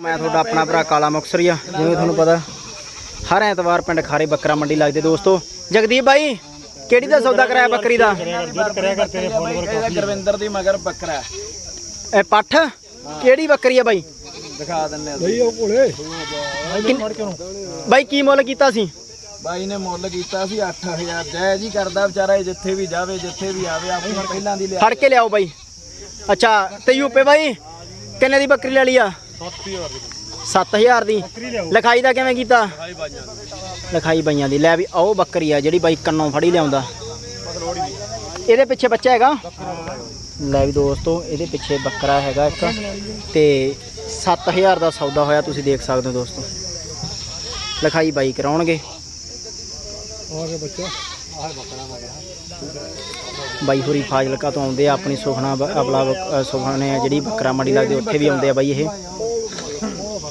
ਮੈਂ ਤੁਹਾਡਾ ਆਪਣਾ ਭਰਾ ਕਾਲਾ ਮੁਕਸਰੀਆ ਜਿਵੇਂ ਤੁਹਾਨੂੰ ਪਤਾ ਹਰ ਐਤਵਾਰ ਪਿੰਡ ਖਾਰੇ ਬੱਕਰਾ ਮੰਡੀ ਲੱਗਦੇ ਦੋਸਤੋ। ਜਗਦੀਪ ਬਾਈ ਕਿਹੜੀ ਦਾ ਸੌਦਾ ਕਰਾਇਆ ਬੱਕਰੀ ਦਾ? ਇਹਦਾ ਗੁਰਵਿੰਦਰ ਦੀ ਮਗਰ ਬੱਕਰਾ। ਹੈ। ਇਹ ਪੱਠ? ਕਿਹੜੀ ਬੱਕਰੀ ਆ ਬਾਈ? ਦਿਖਾ ਦਿੰਨੇ ਅਸੀਂ ਬਾਈ ਕੀ ਮੁੱਲ ਕੀਤਾ ਸੀ? ਬਾਈ ਨੇ ਮੁੱਲ ਕੀਤਾ ਸੀ 8000 ਜੈ ਜੀ ਕਰਦਾ ਵਿਚਾਰਾ ਇਹ ਜਿੱਥੇ ਵੀ ਜਾਵੇ ਜਿੱਥੇ ਵੀ ਆਵੇ ਆਪਣੀ ਪਹਿਲਾਂ ਦੀ ਲਿਆ। ਫੜ ਕੇ ਲਿਆਓ ਬਾਈ। ਅੱਛਾ ਤੇ ਯੂਪੇ ਬਾਈ ਕਿੰਨੇ ਦੀ ਬੱਕਰੀ ਲੈ ਲਈ ਆ? 7000 ਦੀ। ਲਿਖਾਈ ਦਾ ਕਿਵੇਂ ਕੀਤਾ? ਲਿਖਾਈ ਬਾਈਆਂ ਦੀ। ਲੈ ਵੀ ਆਓ ਬੱਕਰੀ ਆ ਜਿਹੜੀ ਬਾਈ ਕੰਨੋਂ ਫੜੀ ਲਿਆਉਂਦਾ। ਇਹਦੇ ਪਿੱਛੇ ਬੱਚਾ ਹੈਗਾ? ਲੈ ਵੀ ਦੋਸਤੋ ਇਹਦੇ ਪਿੱਛੇ ਬੱਕਰਾ ਹੈਗਾ ਇੱਕ। ਤੇ 7000 ਦਾ ਸੌਦਾ ਹੋਇਆ ਤੁਸੀਂ ਦੇਖ ਸਕਦੇ ਹੋ ਦੋਸਤੋ। ਲਿਖਾਈ ਬਾਈ ਕਰਾਉਣਗੇ। ਬਾਈ ਹੋਰੀ ਫਾਜ਼ਿਲਕਾ ਤੋਂ ਆਉਂਦੇ ਆ ਆਪਣੀ ਸੁਖਣਾ ਬ- ਆਪਣਾ ਬ- ਅ, ਸੁਖਣਾ ਨੇ ਜਿਹੜੀ ਬੱਕਰਾ ਮੰਡੀ ਲੱਗਦੀ ਉੱਥੇ ਵੀ ਆਉਂਦੇ ਆ ਬਾਈ ਇਹ।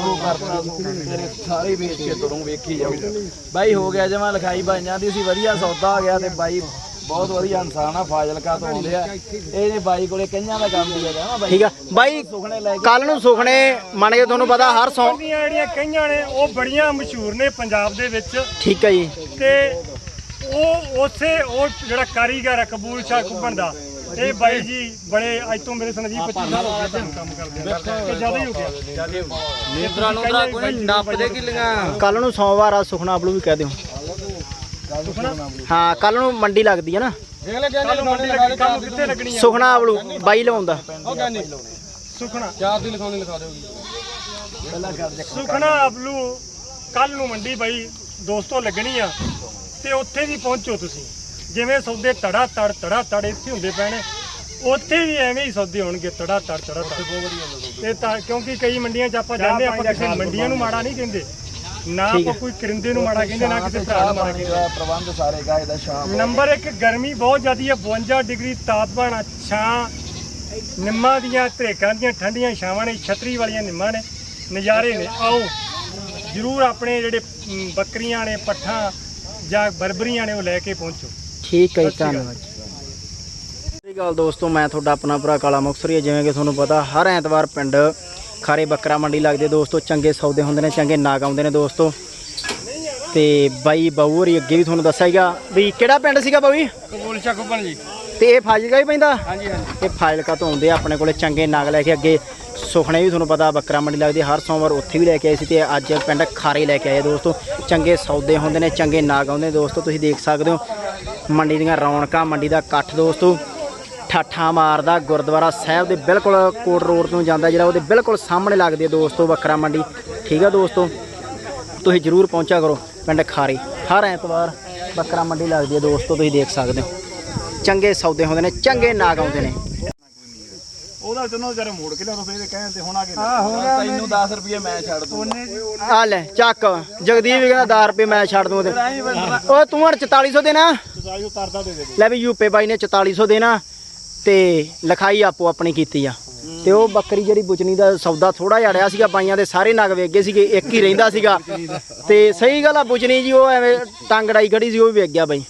ਉਹ ਕਰਦਾ ਤੇਰੇ ਸਾਰੇ ਵੇਚ ਕੇ ਤੁਰੂੰ ਵੇਖੀ ਜਾਊ। ਬਾਈ ਹੋ ਗਿਆ ਜਮਾ ਲਿਖਾਈ ਬਾਈਆਂ ਦੀ ਸੀ ਵਧੀਆ ਸੌਦਾ ਆ ਗਿਆ ਤੇ ਬਾਈ ਬਹੁਤ ਵਧੀਆ ਇਨਸਾਨ ਆ ਫਾਜ਼ਿਲਕਾ ਤੋਂ ਆਉਂਦੇ ਆ। ਇਹਨੇ ਬਾਈ ਕੋਲੇ ਕਈਆਂ ਦਾ ਕੰਮ ਵੀ ਹੈਗਾ ਨਾ ਬਾਈ। ਠੀਕ ਆ। ਬਾਈ ਸੁਖਣੇ ਲੈ ਕੇ ਕੱਲ ਨੂੰ ਸੁਖਣੇ ਮੰਨ ਕੇ ਤੁਹਾਨੂੰ ਪਤਾ ਹਰ ਸੌ ਦੀਆਂ ਜਿਹੜੀਆਂ ਕਈਆਂ ਨੇ ਉਹ ਬੜੀਆਂ ਮਸ਼ਹੂਰ ਨੇ ਪੰਜਾਬ ਦੇ ਵਿੱਚ। ਠੀਕ ਹੈ ਜੀ। ਤੇ ਉਹ ਉਸੇ ਉਹ ਜਿਹੜਾ ਕਾਰੀਗਰ ਹੈ ਕਬੂਲ ਸ਼ਾਹ ਕੁੱਬਣ ਦਾ ਇਹ ਬਾਈ ਜੀ ਬੜੇ ਅੱਜ ਤੋਂ ਮੇਰੇ ਸਨ 20 25 ਸਾਲ ਹੋ ਗਏ ਤੁਹਾਨੂੰ ਕੰਮ ਕਰਦੇ ਆ। ਜ਼ਿਆਦਾ ਹੀ ਹੋ ਗਿਆ। ਨੀਂਦਰਾ ਨੂੰਦਰਾ ਕੋਈ ਨੱਪਦੇ ਕਿੱਲੀਆਂ? ਕੱਲ ਨੂੰ ਸੋਮਵਾਰ ਆ ਸੁਖਣਾ ਆਬਲੂ ਵੀ ਕਹਿ ਦਿਓ। ਹਾਂ ਕੱਲ ਨੂੰ ਮੰਡੀ ਲੱਗਦੀ ਹੈ ਨਾ। ਕੱਲ ਮੰਡੀ ਲੱਗੀ ਕੱਲ ਕਿੱਥੇ ਲੱਗਣੀ ਆ? ਸੁਖਣਾ ਆਬਲੂ ਬਾਈ ਲਵਾਉਂਦਾ। ਸੁਖਣਾ ਚਾਰ ਦੀ ਲਿਖਾਉਣੀ ਲਿਖਾ ਦਿਓ ਪਹਿਲਾਂ ਕਰ ਦੇ ਸੁਖਣਾ ਅਬਲੂ ਕੱਲ ਨੂੰ ਮੰਡੀ ਬਾਈ ਦੋਸਤੋ ਲੱਗਣੀ ਆ। ਤੇ ਉੱਥੇ ਵੀ ਪਹੁੰਚੋ ਤੁਸੀਂ। ਜਿਵੇਂ ਸੌਦੇ ਤੜਾ ਤੜ ਤੜਾ ਤੜ ਇੱਥੇ ਹੁੰਦੇ ਪੈਣੇ ਉੱਥੇ ਵੀ ਐਵੇਂ ਹੀ ਸੌਦੇ ਹੋਣਗੇ ਤੜਾ ਤੜ ਤੜਾ ਤੜ। ਤੇ ਤਾਂ ਕਿਉਂਕਿ ਕਈ ਮੰਡੀਆਂ 'ਚ ਆਪਾਂ ਜਾਂਦੇ ਆਪਾਂ ਕਿਸੇ ਮੰਡੀਆਂ ਨੂੰ ਮਾੜਾ ਨਹੀਂ ਕਹਿੰਦੇ। ਨਾ ਆਪਾਂ ਕੋਈ ਕਰਿੰਦੇ ਨੂੰ ਮਾੜਾ ਕਹਿੰਦੇ ਨਾ ਕਿਸੇ ਭਰਾ ਨੂੰ ਮਾੜਾ ਕਹਿੰਦੇ। ਪ੍ਰਬੰਧ ਸਾਰੇ ਗਾਏ ਦਾ ਸ਼ਾਮ ਨੰਬਰ 1 ਗਰਮੀ ਬਹੁਤ ਜ਼ਿਆਦੀ ਹੈ 52 ਡਿਗਰੀ ਤਾਪਮਾਨ ਛਾਂ ਨਿੰਮਾਂ ਦੀਆਂ ਧਰੇਕਾਂ ਦੀਆਂ ਠੰਡੀਆਂ ਛਾਵਾਂ ਨੇ ਛਤਰੀ ਵਾਲੀਆਂ ਨਿੰਮਾਂ ਨੇ ਨਜ਼ਾਰੇ ਨੇ। ਆਓ ਜਰੂਰ ਆਪਣੇ ਜਿਹੜੇ ਬੱਕਰੀਆਂ ਨੇ ਪੱਠਾਂ ਜਾਂ ਬਰਬਰੀਆਂ ਨੇ ਉਹ ਲੈ ਕੇ ਪਹੁੰਚੋ। ਠੀਕ ਹੈ ਜੀ ਧੰਨਵਾਦ। ਸਹੀ ਗੱਲ ਦੋਸਤੋ ਮੈਂ ਤੁਹਾਡਾ ਆਪਣਾ ਭਰਾ ਕਾਲਾ ਮੁਕਸਰੀ ਜਿਵੇਂ ਕਿ ਤੁਹਾਨੂੰ ਪਤਾ ਹਰ ਐਤਵਾਰ ਪਿੰਡ ਖਾਰੇ ਬੱਕਰਾ ਮੰਡੀ ਲੱਗਦੇ ਦੋਸਤੋ। ਚੰਗੇ ਸੌਦੇ ਹੁੰਦੇ ਨੇ ਚੰਗੇ ਨਾਗ ਆਉਂਦੇ ਨੇ ਦੋਸਤੋ। ਤੇ ਬਾਈ ਬਾਊ ਹੋਰੀ ਅੱਗੇ ਵੀ ਤੁਹਾਨੂੰ ਦੱਸਿਆ ਸੀਗਾ ਵੀ ਕਿਹੜਾ ਪਿੰਡ ਸੀਗਾ ਜੀ? ਕਬੂਲ ਚੱਕਬਣ ਜੀ। ਤੇ ਇਹ ਫਾਜ਼ਿਲਕਾ ਹੀ ਪੈਂਦਾ? ਹਾਂਜੀ ਹਾਂਜੀ। ਇਹ ਫਾਜ਼ਿਲਕਾ ਤੋਂ ਆਉਂਦੇ ਆ ਆਪਣੇ ਕੋਲੇ ਚੰਗੇ ਨਾਗ ਲੈ ਕੇ ਅੱਗੇ। ਸੁਖਣੇ ਵੀ ਤੁਹਾਨੂੰ ਪਤਾ ਬੱਕਰਾ ਮੰਡੀ ਲੱਗਦੀ ਹਰ ਸੋਮਵਾਰ ਉੱਥੇ ਵੀ ਲੈ ਕੇ ਆਏ ਸੀ ਤੇ ਅੱਜ ਪਿੰਡ ਖਾਰੇ ਲੈ ਕੇ ਆਏ ਦੋਸਤੋ। ਚੰਗੇ ਸੌਦੇ ਹੁੰਦੇ ਨੇ ਚੰਗੇ ਨਾਗ ਆਉਂਦੇ ਨੇ ਦੋਸਤੋ। ਤੁਸੀਂ ਦੇਖ ਸਕਦੇ ਹੋ ਮੰਡੀ ਦੀਆਂ ਰੌਣਕਾਂ, ਮੰਡੀ ਦਾ ਇਕੱਠ ਦੋਸਤੋ। ਠਾਠਾ ਮਾਰਦਾ ਗੁਰਦੁਆਰਾ ਸਾਹਿਬ ਦੇ ਬਿਲਕੁਲ ਕੋਟ ਰੋਡ ਤੋਂ ਜਾਂਦਾ ਜਿਹੜਾ ਉਹਦੇ ਬਿਲਕੁਲ ਸਾਹਮਣੇ ਲੱਗਦੀ ਹੈ ਦੋਸਤੋ ਬੱਕਰਾ ਮੰਡੀ। ਠੀਕ ਆ ਦੋਸਤੋ? ਤੁਸੀਂ ਜਰੂਰ ਪਹੁੰਚਿਆ ਕਰੋ ਪਿੰਡ ਖਾਰੀ। ਹਰ ਐਤਵਾਰ ਬੱਕਰਾ ਮੰਡੀ ਲੱਗਦੀ ਹੈ ਦੋਸਤੋ, ਤੁਸੀਂ ਦੇਖ ਸਕਦੇ ਹੋ। ਚੰਗੇ ਸੌਦੇ ਹੁੰਦੇ ਨੇ, ਚੰਗੇ ਨਾਗ ਆਉਂਦੇ ਨੇ। ਉਹਦਾ ਤੈਨੂੰ ਵਿਚਾਰੇ ਮੋੜ ਕੇ ਲਿਆਉਣਾ ਫੇਰ ਕਹਿਣ ਤੇ ਹੁਣ ਆ ਕੇ ਤੈਨੂੰ 10 ਰੁਪਏ ਮੈਂ ਛੱਡ ਦੂੰ ਆ ਲੈ ਚੱਕ। ਜਗਦੀਪ ਵੀ ਕਹਿੰਦਾ 10 ਰੁਪਏ ਮੈਂ ਛੱਡ ਦੂੰ ਉਹਦੇ। ਉਹ ਤੂੰ ਹਣ 4400 ਦੇਣਾ। ਸਾਈ ਉਤਾਰਦਾ ਦੇ ਦੇ। ਲੈ ਵੀ ਯੂਪੇ ਬਾਈ ਨੇ 4400 ਦੇਣਾ ਤੇ ਲਿਖਾਈ ਆਪੋ ਆਪਣੀ ਕੀਤੀ ਆ। ਤੇ ਉਹ ਬੱਕਰੀ ਜਿਹੜੀ ਬੁਚਣੀ ਦਾ ਸੌਦਾ ਥੋੜਾ ਜੜਿਆ ਸੀਗਾ ਬਾਈਆਂ ਦੇ ਸਾਰੇ ਨਗ ਵੇਚ ਗਏ ਸੀਗੇ ਇੱਕ ਹੀ ਰਹਿੰਦਾ ਸੀਗਾ। ਤੇ ਸਹੀ ਗੱਲ ਆ ਬੁਚਣੀ ਜੀ ਉਹ ਐਵੇਂ ਟੰਗੜਾਈ ਖੜੀ ਸੀ ਉਹ ਵੀ ਵੇਚ ਗਿਆ ਬਾਈ।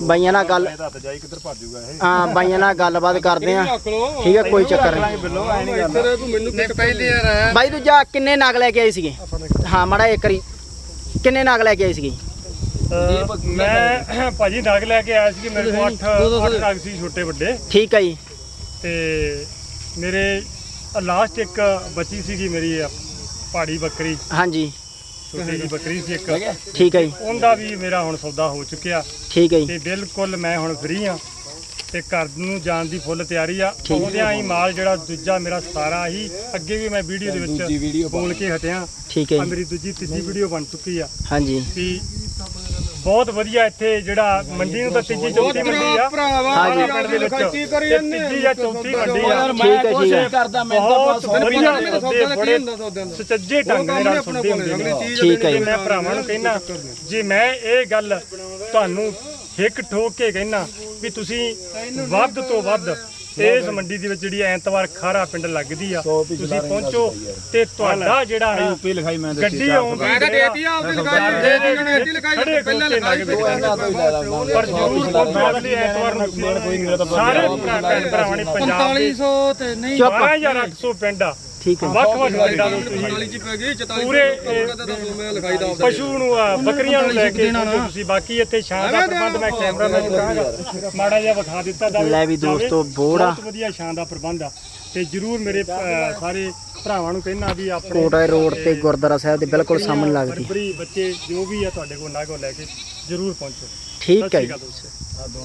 ਬਾਈਆਂ ਨਾਲ ਗੱਲ ਇਹਦਾ ਤਾਂ ਜਾਈ ਕਿੱਧਰ ਭੱਜ ਜੂਗਾ ਇਹ। ਹਾਂ ਬਾਈਆਂ ਨਾਲ ਗੱਲਬਾਤ ਕਰਦੇ ਆ ਠੀਕ ਹੈ ਕੋਈ ਚੱਕਰ ਨਹੀਂ। ਬਿੱਲੋ ਐ ਨਹੀਂ ਗੱਲ। ਤੂੰ ਮੈਨੂੰ ਪਹਿਲੀ ਯਾਰ ਆਇਆ। ਬਾਈ ਦੂਜਾ ਕਿੰਨੇ ਨਗ ਲੈ ਕੇ ਆਏ ਸੀਗੇ? ਹਾਂ ਮੜਾ ਇੱਕ ਵਾਰੀ। ਕਿੰਨੇ ਨਗ ਲੈ ਕੇ ਆਏ ਸੀਗੇ? ਮੈਂ ਭਾਜੀ ਨਗ ਲੈ ਕੇ ਆਇਆ ਸੀ ਮੇਰੇ ਕੋਲ 8 8 ਨਗ ਸੀ ਛੋਟੇ ਵੱਡੇ। ਠੀਕ ਹੈ ਜੀ। ਤੇ ਮੇਰੇ ਲਾਸਟ ਇੱਕ ਬੱਚੀ ਸੀਗੀ ਮੇਰੀ ਪਹਾੜੀ ਬੱਕਰੀ। ਹਾਂਜੀ। ਛੋਟੀ ਜਿਹੀ ਬੱਕਰੀ ਸੀ ਇੱਕ। ਠੀਕ ਹੈ। ਜੀ। ਉਹਦਾ ਵੀ ਮੇਰਾ ਹੁਣ ਸੌਦਾ ਹੋ ਚੁੱਕਿਆ। ਠੀਕ ਹੈ ਜੀ। ਤੇ ਬਿਲਕੁਲ ਮੈਂ ਹੁਣ ਫ੍ਰੀ ਆ ਤੇ ਘਰ ਨੂੰ ਜਾਣ ਦੀ ਫੁੱਲ ਤਿਆਰੀ ਆ। ਆਉਂਦਿਆਂ ਹੀ। ਮਾਲ ਜਿਹੜਾ ਦੂਜਾ ਮੇਰਾ ਸਾਰਾ ਹੀ ਅੱਗੇ ਵੀ ਮੈਂ ਵੀਡੀਓ ਦੇ ਵਿੱਚ ਬੋਲ ਕੇ ਹਟਿਆ। ਠੀਕ ਹੈ ਆ ਜੀ ਮੇਰੀ ਦੂਜੀ ਤੀਜੀ ਵੀਡੀਓ ਬਣ ਚੁੱਕੀ ਆ। ਹਾਂਜੀ। ਵੀ ਬਹੁਤ ਵਧੀਆ ਇੱਥੇ ਜਿਹੜਾ ਮੰਡੀ ਨੂੰ ਤਾਂ ਤੀਜੀ ਚੌਥੀ ਮੰਡੀ ਆ। ਹਾਂਜੀ। ਪਿੰਡ ਦੇ ਵਿੱਚ ਤੇ ਤੀਜੀ ਜਾਂ ਚੌਥੀ ਮੰਡੀ ਆ। ਠੀਕ ਮੈਂ ਹੈ। ਨਹੀਂ ਕਰਦਾ ਮੈਂ ਤਾਂ ਬਹੁਤ ਬਸ ਵਧੀਆ। ਸੌਦੇ ਬੜੇ ਸੁਚੱਜੇ ਢੰਗ ਦੇ ਨਾਲ ਸੁਣਦੇ ਹੁੰਦੇ ਨੇ ਠੀਕ ਹੈ ਜੀ। ਮੈਂ ਭਰਾਵਾਂ ਨੂੰ ਕਹਿਣਾ ਜੇ ਮੈਂ ਇਹ ਗੱਲ ਤੁਹਾਨੂੰ ਹਿੱਕ ਠੋਕ ਕੇ ਕਹਿਣਾ ਵੀ ਤੁਸੀਂ ਵੱਧ ਤੋਂ ਵੱਧ ਇਸ ਮੰਡੀ ਦੇ ਵਿੱਚ ਜਿਹੜੀ ਐਤਵਾਰ ਖਾਰਾ ਪਿੰਡ ਲੱਗਦੀ ਆ ਤੁਸੀਂ ਪਹੁੰਚੋ ਤੇ ਤੁਹਾਡਾ ਜਿਹੜਾ ਯੂਪੀ ਲਿਖਾਈ ਮੈਂ ਗੱਡੀ ਆਉਂਦੀ ਮੈਂ ਤਾਂ ਦੇਤੀ ਆ ਆਪਦੀ ਲਿਖਾਈ ਖੜੇ ਪਹਿਲਾਂ ਲਿਖਾਈ ਪਰ ਜ਼ਰੂਰ ਪਹੁੰਚੋ ਅਗਲੇ ਐਤਵਾਰ ਨੂੰ। ਸਾਰੇ ਭਰਾਵਾਂ ਨੇ ਪੰਜਾਬ ਦੇ ਤੇ ਨਹੀਂ ਚੁੱਪ 12800 ਪਿੰਡ ਆ। ਠੀਕ ਹੈ। ਵੱਖ ਵੱਖ ਪਿੰਡਾਂ ਤੋਂ ਤੁਸੀਂ ਪੂਰੇ ਇਹ ਪਸ਼ੂ ਨੂੰ ਆ, ਬੱਕਰੀਆਂ ਨੂੰ ਲੈ ਕੇ ਪਹੁੰਚੋ ਤੁਸੀਂ। ਬਾਕੀ ਇੱਥੇ ਛਾਂ ਦਾ ਪ੍ਰਬੰਧ ਮੈਂ ਕੈਮਰਾਮੈਨ ਨੂੰ ਕਹਾਂਗਾ ਮਾੜਾ ਜਿਹਾ ਵਿਖਾ ਦਿੱਤਾ ਜਾਵੇ ਲੈ ਵੀ ਦੋਸਤੋ, ਬੋਹੜਾ। ਬਹੁਤ ਵਧੀਆ ਛਾਂ ਦਾ ਪ੍ਰਬੰਧ ਆ। ਤੇ ਜਰੂਰ ਮੇਰੇ ਅ, ਸਾਰੇ ਭਰਾਵਾਂ ਨੂੰ ਕਹਿਣਾ ਵੀ ਆਪਣੇ ਕੋਟਾ ਰੋਡ ਤੇ ਗੁਰਦੁਆਰਾ ਸਾਹਿਬ ਦੇ ਬਿਲਕੁਲ ਸਾਹਮਣੇ ਲੱਗਦੀ। ਬਰਬਰੀ ਬੱਚੇ ਜੋ ਵੀ ਆ ਤੁਹਾਡੇ ਕੋਲ ਨਾਗੋ ਲੈ ਕੇ ਜਰੂਰ ਪਹੁੰਚੋ। ਠੀਕ ਹੈ ਜੀ। ਸ਼੍ਰੀ ਅਕਾਲ ਦੋਸਤੋ।